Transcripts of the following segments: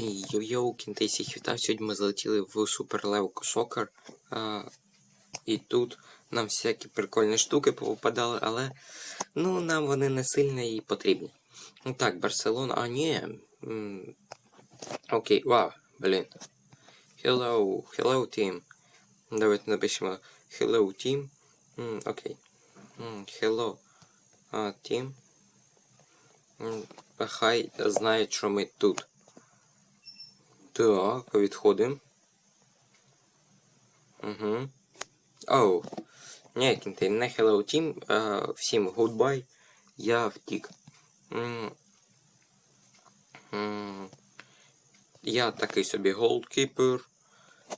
Йо-йоу, кінти всіх. Сьогодні ми залетіли в Super Level А, і тут нам всякі прикольні штуки попадали, але ну, нам вони не сильно і потрібні. Ну так, Барселона, а ні. Окей, вау, блін. Hello, hello team. Давайте напишемо Hello team. Окей. М, Hello team. Хай знають, що ми тут. Так, відходимо. Угу. Оу. Ні, кінти, не Hello Team. А, всім goodbye. Я втік. М. М. Я такий собі голкіпер.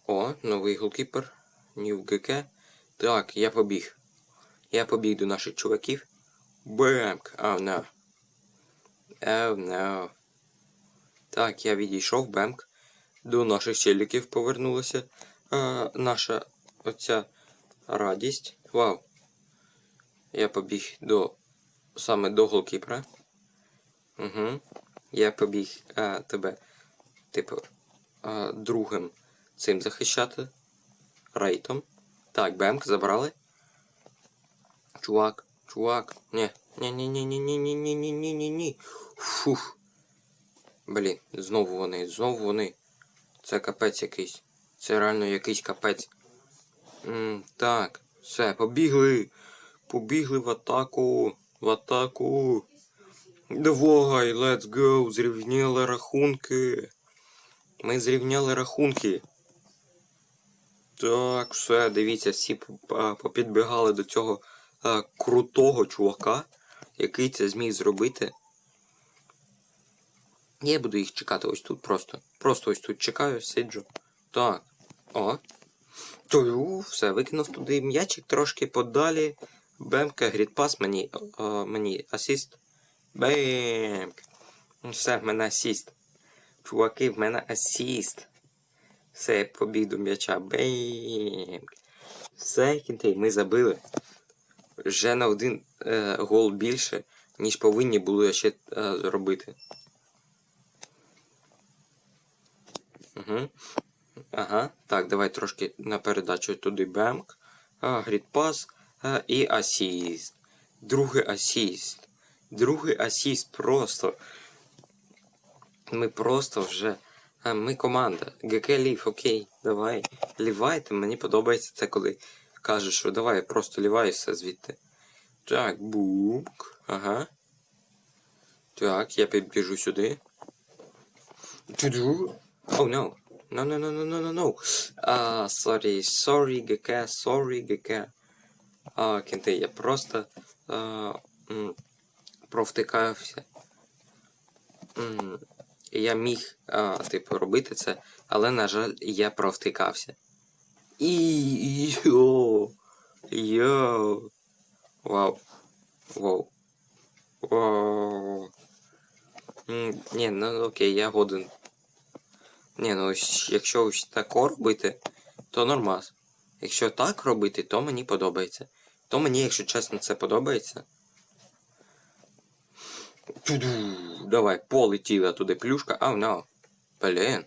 О, новий голкіпер. New GK. Так, я побіг. Я побіг до наших чуваків. Бемк. Oh no. Oh no. Так, я відійшов, бемк. До наших челіків повернулася а, наша оця радість. Вау. Я побіг до саме до голкіпера. Угу. Я побіг а, тебе, типу, а, другим цим захищати. Рейтом. Так, бемк, забрали. Чувак, чувак. Ні. Ні-ні-ні-ні-ні-ні-ні-ні-ні-ні. Фух. Блін, знову вони, знову вони. Це капець якийсь. Це реально якийсь капець. М, так, все, побігли. Побігли в атаку. В атаку. Давай, let's go. Зрівняли рахунки. Ми зрівняли рахунки. Так, все, дивіться, всі попідбігали до цього а, крутого чувака, який це зміг зробити. Я буду їх чекати ось тут просто. Просто ось тут чекаю, сиджу. Так. О. Тю, все, викинув туди м'ячик трошки подалі. Бемка, грідпас, мені, о, мені асіст. Бемк. Все, в мене асіст. Чуваки, в мене асіст. Все, я побіг до м'яча. Бемк. Все, кінтей, ми забили. Вже на один е, гол більше, ніж повинні були ще е, зробити. Угу. Ага. Так, давай трошки на передачу туди бемк. Грідпас і асіст. Другий асіст. Другий асіст просто. Ми просто вже. Ми команда. ГК лів, окей, давай. Лівайте, мені подобається це, коли кажеш, що давай, просто лівайся звідти. Так, бубк. Ага. Так, я підбіжу сюди. Oh no. No, no, no, no, no, no, no. А, sorry, sorry, ГК, sorry, ГК. А, кінти, я просто м, провтикався. М, Я міг, а, типу, робити це, але, на жаль, я провтикався. І йо. Йо. Вау. Вау. Вау. Ні, ну окей, я годен. Ні, ну якщо ось тако робити, то нормас. Якщо так робити, то мені подобається. То мені, якщо чесно, це подобається. Давай, полетіла туди плюшка. Ау, no. Блін.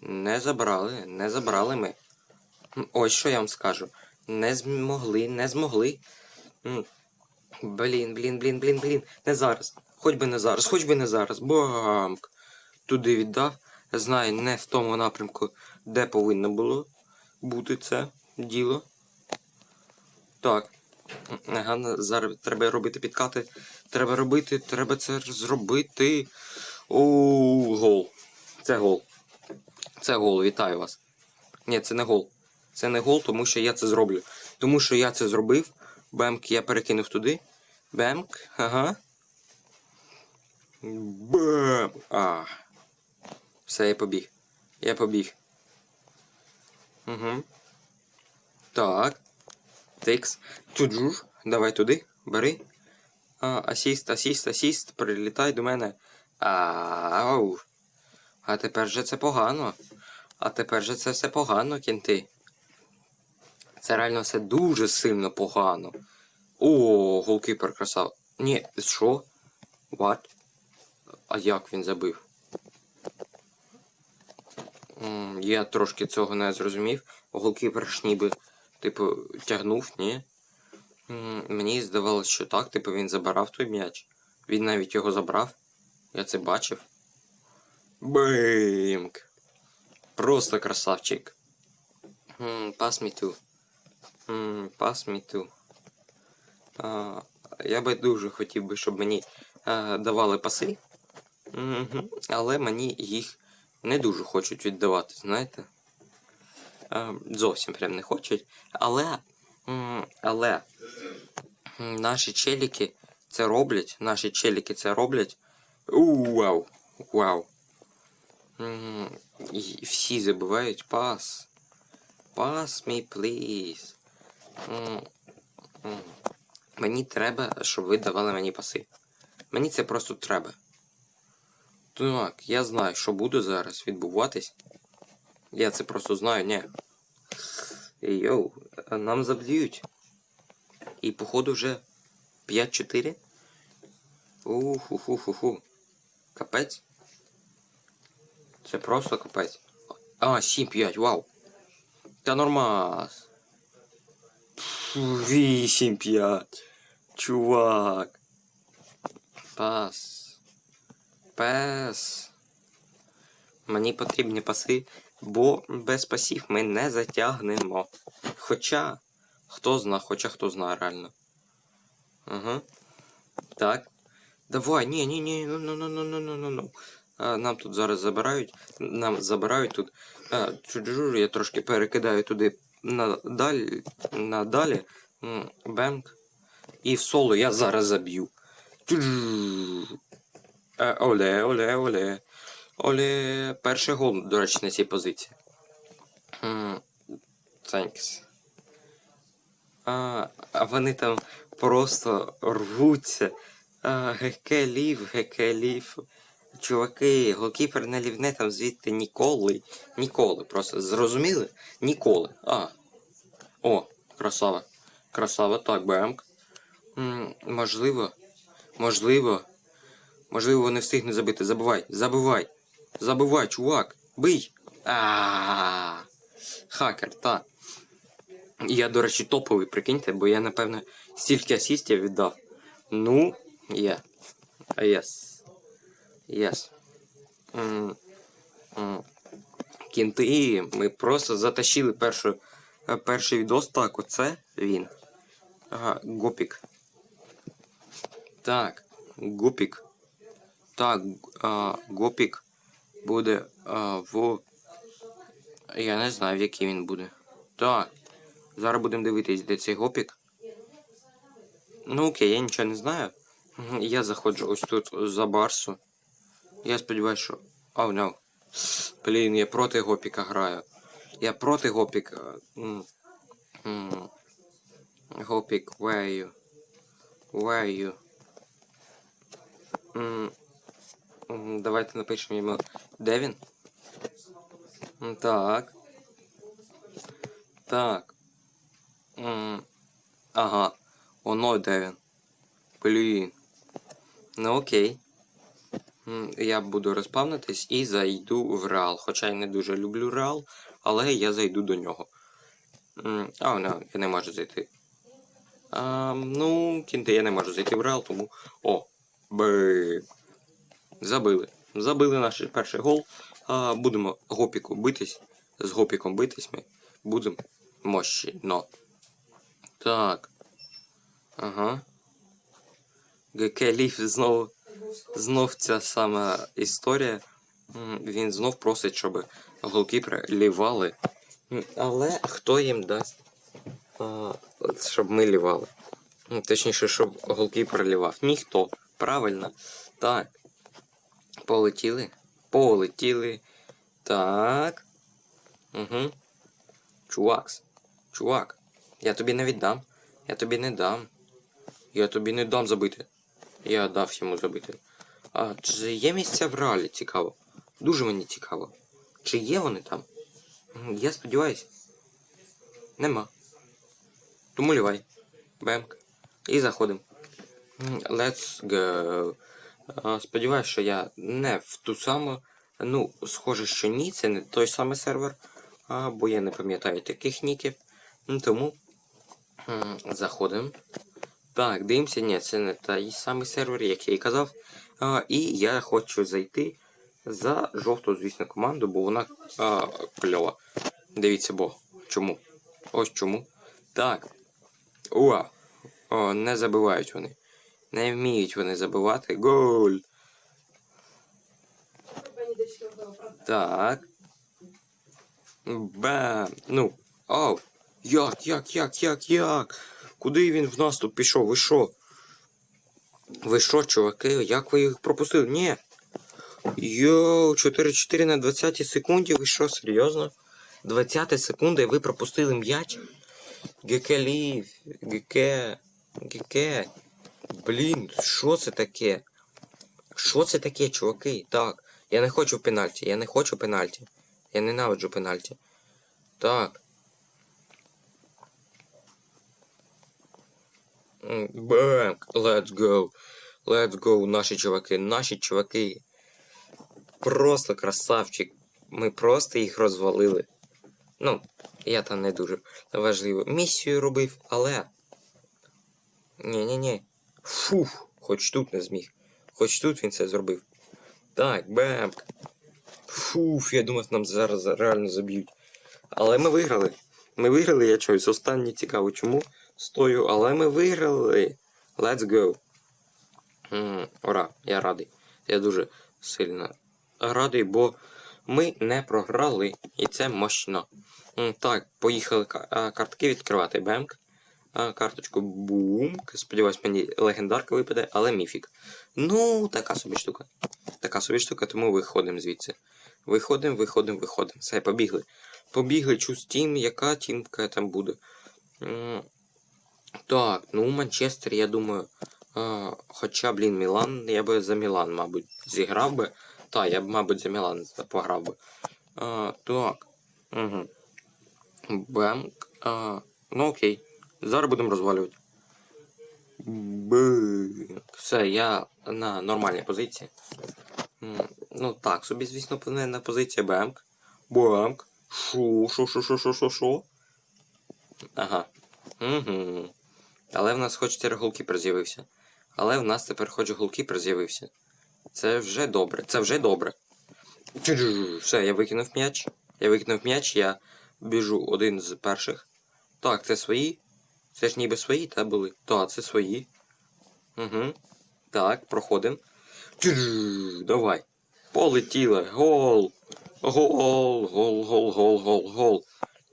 Не забрали, не забрали ми. Ось що я вам скажу. Не змогли, не змогли. Блін, блін, блін, блін, блін. Не зараз. Хоч би не зараз, хоч би не зараз. Бамк. Туди віддав. Знаю, не в тому напрямку, де повинно було бути це діло. Так. Зараз треба робити підкати. Треба робити, треба це зробити. Оу, гол. Це гол. Це гол, вітаю вас. Ні, це не гол. Це не гол, тому що я це зроблю. Тому що я це зробив. Бемк я перекинув туди. Бемк, ага. Бем. А. Все, я побіг. Я побіг. Угу. Так. Тикс. Туджур. Давай туди. Бери. А, асіст, асіст, асіст. Прилітай до мене. Ау. А тепер же це погано. А тепер же це все погано, кінти. Це реально все дуже сильно погано. О, голкіпер красав. Ні, що? What? А як він забив? Я трошки цього не зрозумів. Голкіпер ніби, типу, тягнув, ні? Мені здавалося, що так, типу, він забирав той м'яч. Він навіть його забрав. Я це бачив. Бимк. Просто красавчик. М, Pass me too. М, Pass me too. А, я би дуже хотів би, щоб мені е, давали паси. Але мені їх не дуже хочуть віддавати, знаєте? Е, зовсім прям не хочуть. Але. Але. Наші челіки це роблять. Наші челіки це роблять. Вау. Вау. І всі забувають пас. Pass me, please. М, м. Мені треба, щоб ви давали мені паси. Мені це просто треба. Так, я знаю, що буде зараз відбуватись. Я це просто знаю, ні. Йоу, нам заб'ють. І походу вже 5-4. Уху-ху-ху-ху. Капець. Це просто капець. А, 7-5, вау. Та нормас. 8-5. Чувак. Пас пес. Мені потрібні паси, бо без пасів ми не затягнемо. Хоча, хто зна, хоча хто зна реально. Ага. Так. Давай, ні, ні, ні, ну ну ну ну ну ну ну, ну. Нам тут зараз забирають. Нам забирають тут. А, Я трошки перекидаю туди надалі. надалі. Бенк. І в соло я зараз заб'ю. Е, Оле, оле, оле. Оле. Перший гол, до речі, на цій позиції. Thanks. А, а вони там просто рвуться. А, геке лів, геке лів. Чуваки, голкіпер не лівне там звідти ніколи. Ніколи. Просто зрозуміли? Ніколи. А. О, красава. Красава, так, бемк. Можливо. Можливо. Можливо, вони встигнуть забити. Забивай, забивай. Забивай, чувак. Бий. А. Хакер, так. Я, до речі, топовий, прикиньте, бо я, напевно, стільки асістів віддав. Ну, є. Єс. Єс. Кінти, ми просто затащили першу, е, перший відос. Так, оце він. Ага, гопік. Так, гопік. Так, гопік буде в. Я не знаю, в який він буде. Так. Зараз будемо дивитись, де цей гопік. Ну окей, я нічого не знаю. Я заходжу ось тут за Барсу. Я сподіваюся, що. Oh, no. Блін, я проти гопіка граю. Я проти гопіка. Гопік, where are you? Where are you? Давайте напишемо йому. Де він? Так. Так. Ага. Оно де він. Блін. Ну окей. Я буду розпавнитись і зайду в Реал. Хоча я не дуже люблю Реал, але я зайду до нього. А, не, я не можу зайти. А, ну, кінти, я не можу зайти в Реал, тому. О! Би. Забили. Забили наш перший гол. А, будемо гопіку битись. З гопіком битись ми. Будемо мощі. Но. Так. Ага. ГК Ліф знову. Знов ця сама історія. Він знов просить, щоб голкіпери лівали. Але хто їм дасть, щоб ми лівали? Точніше, щоб голкіпер лівав. Ніхто. Правильно. Так. Полетіли. Полетіли. Так. Угу. Чувакс. Чувак. Я тобі не віддам. Я тобі не дам. Я тобі не дам забити. Я дав йому забити. А чи є місця в реалі цікаво? Дуже мені цікаво. Чи є вони там? Я сподіваюся. Нема. Тому лівай. Бемк. І заходимо. Let's go. А, Сподіваюсь, що я не в ту саму Ну, схоже, що ні, це не той самий сервер, бо я не пам'ятаю таких ніків. Ну, тому заходимо. Так, дивимося, ні, це не той самий сервер, як я і казав. І я хочу зайти за жовту, звісно, команду, бо вона кльова. Дивіться, бо. Чому? Ось чому. Так. О, о, не забивають вони. Не вміють вони забивати. Голь! Так. Бам! Ну. Оу! Як, як, як, як, як? Куди він в наступ пішов? Ви що? Ви що, чуваки? Як ви їх пропустили? Ні. Йоу, 4-4 на 20 секунді. Ви що, серйозно? 20 секунда і ви пропустили м'яч? Геке лів, геке, геке. Блін, що це таке? Що це таке, чуваки? Так, я не хочу пенальті, я не хочу пенальті. Я ненавиджу пенальті. Так. Бэнк, let's go. Let's go, наші чуваки, наші чуваки. Просто красавчик. Ми просто їх розвалили. Ну, я там не дуже важливо. Місію робив, але. Ні-ні-ні. Фух, хоч тут не зміг. Хоч тут він це зробив. Так, бемк. Фуф, я думав, нам зараз реально заб'ють. Але ми виграли. Ми виграли, я чогось. Останнє цікаво, чому стою, але ми виграли. Let's go. М, Ура, я радий. Я дуже сильно радий, бо ми не програли, і це мощно. М, Так, поїхали а, картки відкривати. Бемк. Карточку бумк. Сподіваюсь, мені легендарка випаде, але міфік. Ну, така собі штука. Така собі штука, тому виходимо звідси. Виходимо, виходимо, виходимо. Все, побігли. Побігли, чусь тім, яка тімка там буде. Так, ну Манчестер, я думаю. Хоча, блін, Мілан, я би за Мілан, мабуть, зіграв би. Так, я б, мабуть, за Мілан пограв би. Так. Угу. Бемк. Ну окей. Зараз будемо розвалювати. Все, я на нормальній позиції. Ну так, собі, звісно, повинна позиція Бемк. Бемк. Шо, шо, шо, шо, шо, шо, шо. Ага. Угу. Але в нас хоч тепер голкіпер з'явився. Але в нас тепер хоч голкіпер з'явився. Це вже добре. Це вже добре. Все, я викинув м'яч. Я викинув м'яч, я біжу один з перших. Так, це свої. Це ж ніби свої, та були. Так, це свої. Угу. Так, проходимо. Давай. Полетіли. Гол. Гол, гол, гол, гол, гол, гол.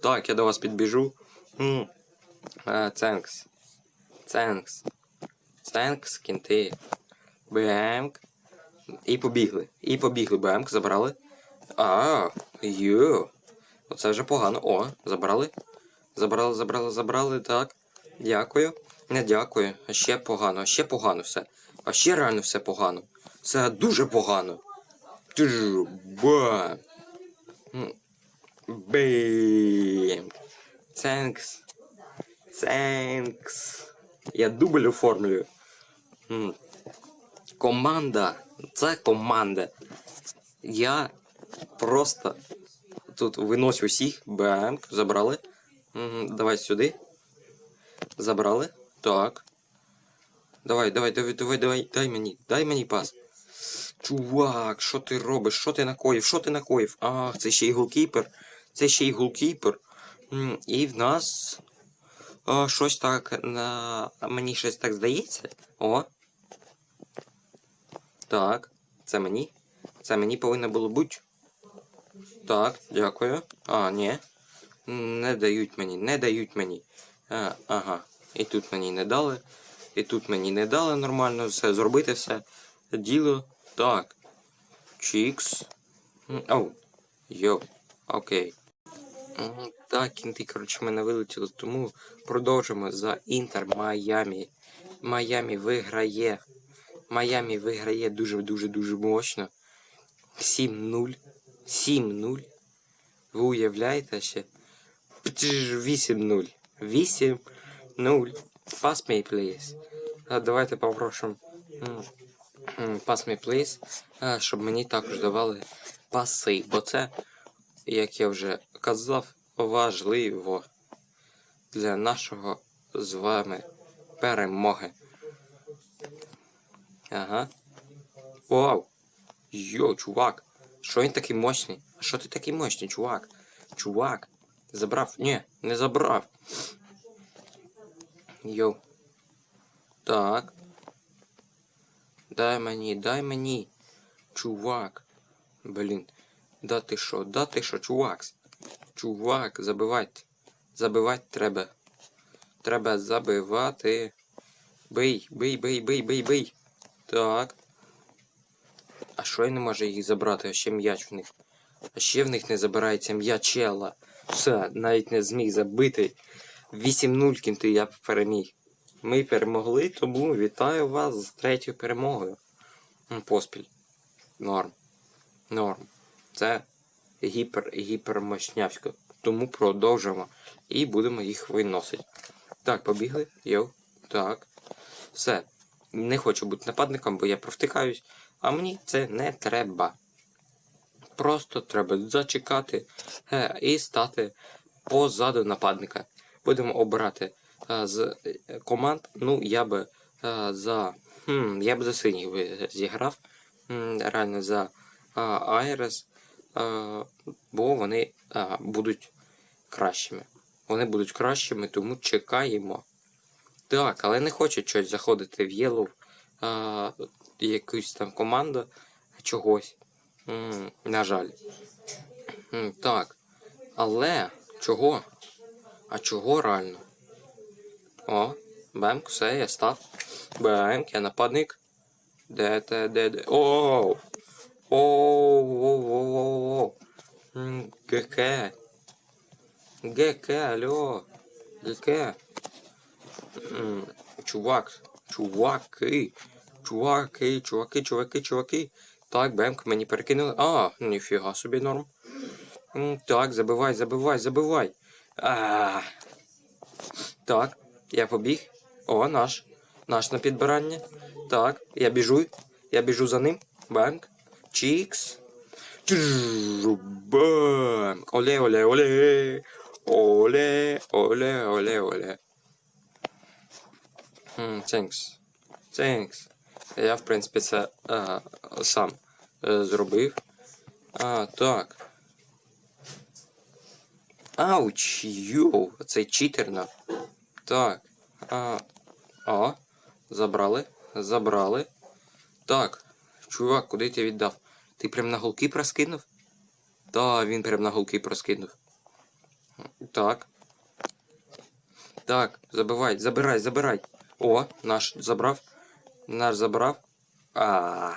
Так, я до вас підбіжу. Ценкс. Ценкс. Ценкс, кінти. Бемк. І побігли. І побігли. Бемк, забрали. А, йо. Оце вже погано. О, забрали. Забрали, забрали, забрали. Так. Дякую. Не дякую. А ще погано, а ще погано все. А ще реально все погано. Все дуже погано. Тжу, Бам. М. Бем. Ценкс. Ценкс. Я дубль оформлюю. Команда. Це команда. Я просто тут виношу усіх. Бам. Забрали. Давай сюди. Забрали. Так. Давай, давай, давай, давай, давай, дай мені, дай мені пас. Чувак, що ти робиш? Що ти накоїв? Що ти накоїв? Ах, це ще й голкіпер. Це ще й голкіпер. І в нас. А, щось так на. Мені щось так здається. О. Так. Це мені. Це мені повинно було бути. Так, дякую. А, ні. Не дають мені, не дають мені. А, Ага, і тут мені не дали. І тут мені не дали нормально все зробити все. Діло. Так. Чікс. Оу. Йо. Окей. Так, кінти, коротше, мене вилетіло, тому продовжимо за Інтер Майамі. Майами виграє. Майами виграє дуже-дуже-дуже мощно. 7-0. 7-0. Ви уявляєте ще? 8-0. 8, 0. Pass me, please. А Давайте попрошу Pass me, please, щоб мені також давали паси, бо це, як я вже казав, важливо для нашого з вами перемоги. Ага. Вау! Йо, чувак! Що він такий мощний? А що ти такий мощний, чувак? Чувак! Забрав? Ні, не забрав. Йоу. Так. Дай мені, дай мені. Чувак. Блін. Да ти що, да ти що, чувак? Чувак, забивайте. Забивати треба. Треба забивати. Бий, бий, бий, бий, бий, бий. Так. А що я не можу їх забрати? А ще м'яч в них. А ще в них не забирається м'ячела. Все, навіть не зміг забити. 8-0 кінти я переміг. Ми перемогли, тому вітаю вас з третьою перемогою. Поспіль. Норм. Норм. Це гіпер гіпер мощнявсько. Тому продовжимо. І будемо їх виносити. Так, побігли. Йоу. Так. Все. Не хочу бути нападником, бо я провтикаюсь. А мені це не треба. Просто треба зачекати е, і стати позаду нападника. Будемо обирати е, з е, команд. Ну, я би за. Хм, я б за синіх зіграв. Реально за Айрес. Бо вони будуть кращими. Вони будуть кращими, тому чекаємо. Так, але не хочу щось заходити в Єлов, якусь там команду чогось. М, на жаль. Так. Але чого? А чого реально? О, бемк, все, я став. Бемк, я нападник. Де те, де, де. Оу! Оу, оу, оу, оу, оу. М, ГК. ГК, алло. ГК. Чувак, чуваки, чуваки, чуваки, чуваки, чуваки. Так, бемк, мені перекинули. А, ніфіга собі норм. Так, забивай, забивай, забивай. А. Так, я побіг. О, наш. Наш на підбирання. Так, я біжу. Я біжу за ним. Бемк. Чікс. Бемк. Оле, оле, оле. Оле, оле, оле, оле. Thanks. Thanks. Я, в принципі, це а, сам е, зробив. А, так. Ауч, йоу, цей читерно. Так. А, а, забрали. Забрали. Так. Чувак, куди ти віддав? Ти прям на голки проскинув? Та, він прям на голки проскинув. Так. Так, забивай, забирай, забирай. О, наш забрав. Наш забрав. А.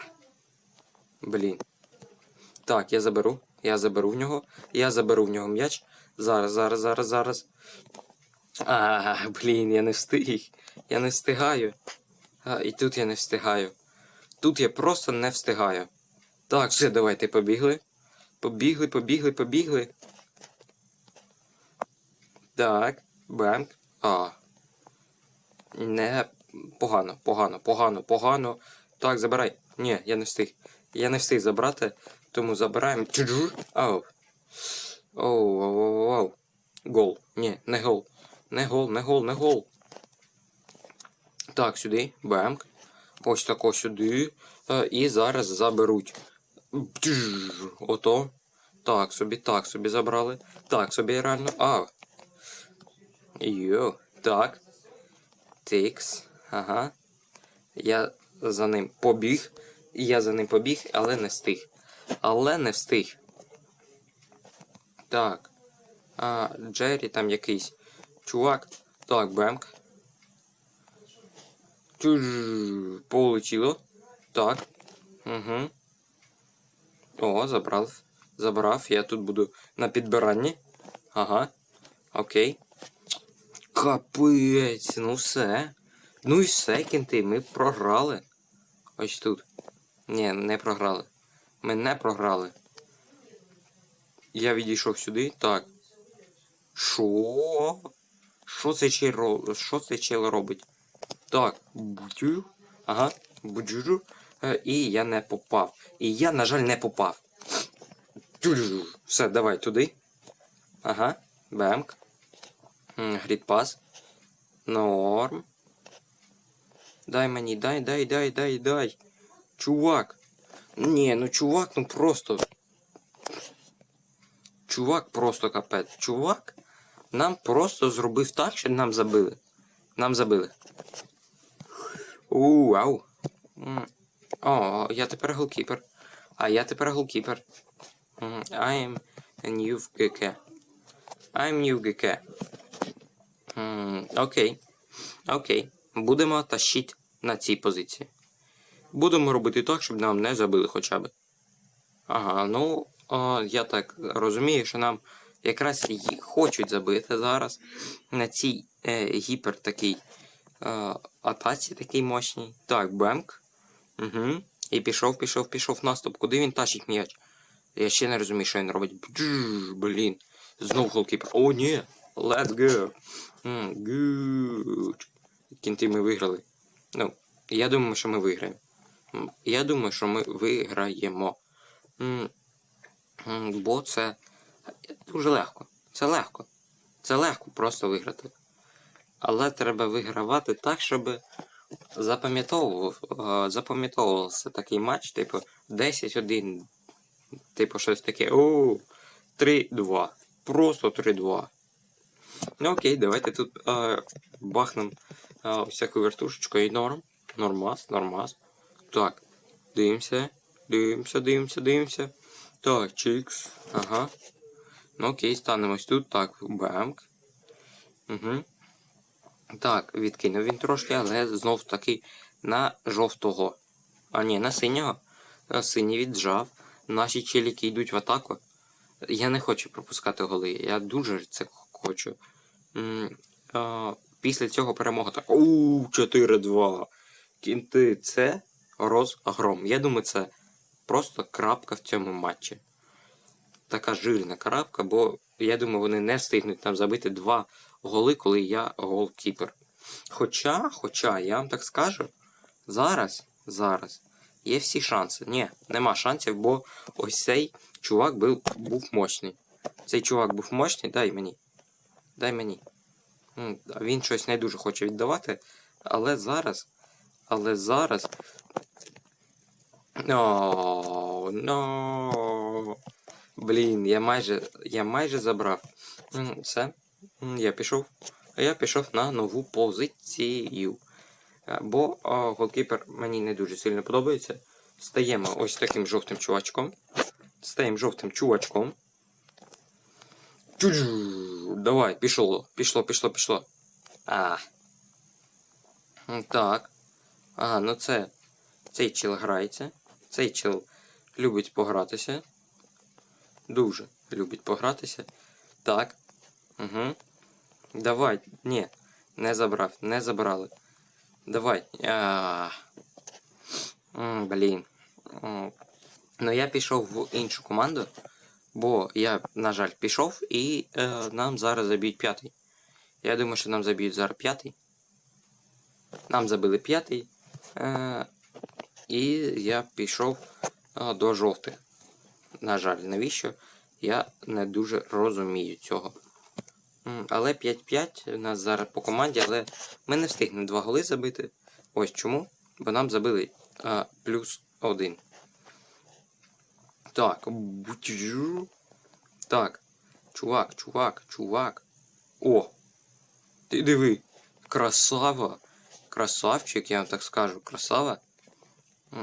Блін. Так, я заберу. Я заберу в нього. Я заберу в нього м'яч. Зараз, зараз, зараз, зараз. А, блін, я не встиг. Я не встигаю. А, і тут я не встигаю. Тут я просто не встигаю. Так, все, давайте побігли. Побігли, побігли, побігли. Так, бемк. А. Не погано, погано, погано, погано. Так, забирай. Ні, я не встиг. Я не встиг забрати, тому забираємо. Ау. Оу, оу, оу, оу. Гол. Ні, не гол. Не гол, не гол, не гол. Так, сюди. Бемк. Ось тако сюди. Е, І зараз заберуть. Ото. Так, собі, так, собі забрали. Так, собі реально. А. Йо. Так. Тикс. Ага. Я за ним побіг. Я за ним побіг, але не встиг. Але не встиг. Так. А, Джері там якийсь. Чувак. Так, Бемк. Полетіло. Так. Угу. О, забрав. Забрав. Я тут буду на підбиранні. Ага. Окей. Капець, ну все. Ну і все, кінти, ми програли. Ось тут. Ні, не програли. Ми не програли. Я відійшов сюди. Так. Що? Що це чел ро- Що це чел робить? Так, будю. Ага, буджу. Е, І я не попав. І я, на жаль, не попав. Все, давай туди. Ага. Бемк. Грідпас. Норм. Дай мені, дай, дай, дай, дай, дай. Чувак. Ні, ну чувак, ну просто. Чувак просто капець. Чувак нам просто зробив так, що нам забили. Нам забили. У, ау. О, я тепер голкіпер. А я тепер голкіпер. I am new GK. I'm new GK. М, Окей. Окей. Будемо тащити на цій позиції. Будемо робити так, щоб нам не забили хоча б. Ага, ну, о, я так розумію, що нам якраз і хочуть забити зараз на цій е, гіпер такій е, атаці такий мощній. Так, бемк. Угу. І пішов, пішов, пішов наступ. Куди він тащить м'яч? Я ще не розумію, що він робить. Бджж, Блін. Знов голкіпер. О, ні. Let's go. Good. Кінти ми виграли. Ну, я думаю, що ми виграємо. Я думаю, що ми виграємо. Бо це дуже легко. Це легко. Це легко просто виграти. Але треба вигравати так, щоб е, запам'ятовувався такий матч, типу 10-1. Типу щось таке. О, 3-2. Просто 3-2. Ну окей, давайте тут е, бахнем е, всяку вертушечку і норм. Нормас, нормас. Так, дивимося, дивимося, дивимося, дивимося. Так, чикс. Ага. Ну окей, станемось тут. Так, бамк. Угу. Так, відкинув він трошки, але знов таки на жовтого. А ні, на синього. А, Синій віджав. Наші челіки йдуть в атаку. Я не хочу пропускати голи. Я дуже це хочу. М, а, Після цього перемога так. У 4-2. Кінти, це розгром. Я думаю, це просто крапка в цьому матчі. Така жирна крапка, бо я думаю, вони не встигнуть там забити два голи, коли я голкіпер. Хоча, хоча, я вам так скажу, зараз, зараз є всі шанси. Ні, нема шансів, бо ось цей чувак був, був мощний. Цей чувак був мощний, дай мені. Дай мені. Він щось не дуже хоче віддавати. Але зараз. Але зараз. О, но. Блін, я майже. Я майже забрав. Все. Я пішов. Я пішов на нову позицію. Бо о, голкіпер мені не дуже сильно подобається. Стаємо ось таким жовтим чувачком. Стаємо жовтим чувачком. Давай, пішло, пішло, пішло, пішло. А. Так. А, ну це. Цей чел грається. Цей чел любить погратися. Дуже любить погратися. Так. Угу. Давай. Ні. Не забрав. Не забрали. Давай. А. М, Блін. М. Ну я пішов в іншу команду. Бо я, на жаль, пішов і е, нам зараз заб'ють п'ятий. Я думаю, що нам заб'ють зараз п'ятий. Нам забили п'ятий. Е, і я пішов до жовтих. На жаль, навіщо? Я не дуже розумію цього. Але 5-5 у нас зараз по команді, але ми не встигнемо два голи забити. Ось чому? Бо нам забили е, плюс один. Так. Так. Чувак, чувак, чувак. О! Ти диви. Красава. Красавчик, я вам так скажу. Красава.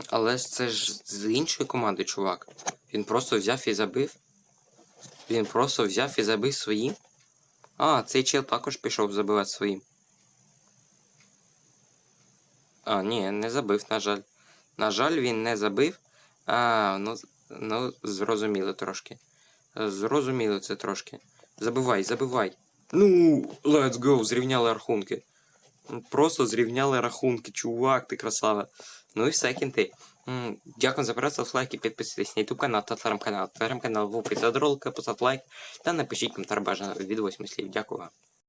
Але ж це ж з іншої команди, чувак. Він просто взяв і забив. Він просто взяв і забив своїм. А, цей чел також пішов забивати своїм. А, ні, не забив, на жаль. На жаль, він не забив. А, ну, ну зрозуміло трошки. Зрозуміло це трошки. Забивай, забивай. Ну, let's go, зрівняли рахунки. Просто зрівняли рахунки, чувак, ти красава. Ну і все, кінти. Дякую за перегляд, лайки, підписуйтесь на YouTube канал та телеграм-канал. Телеграм-канал в описі до ролика, поставте лайк та напишіть коментар бажано від 8 слів. Дякую.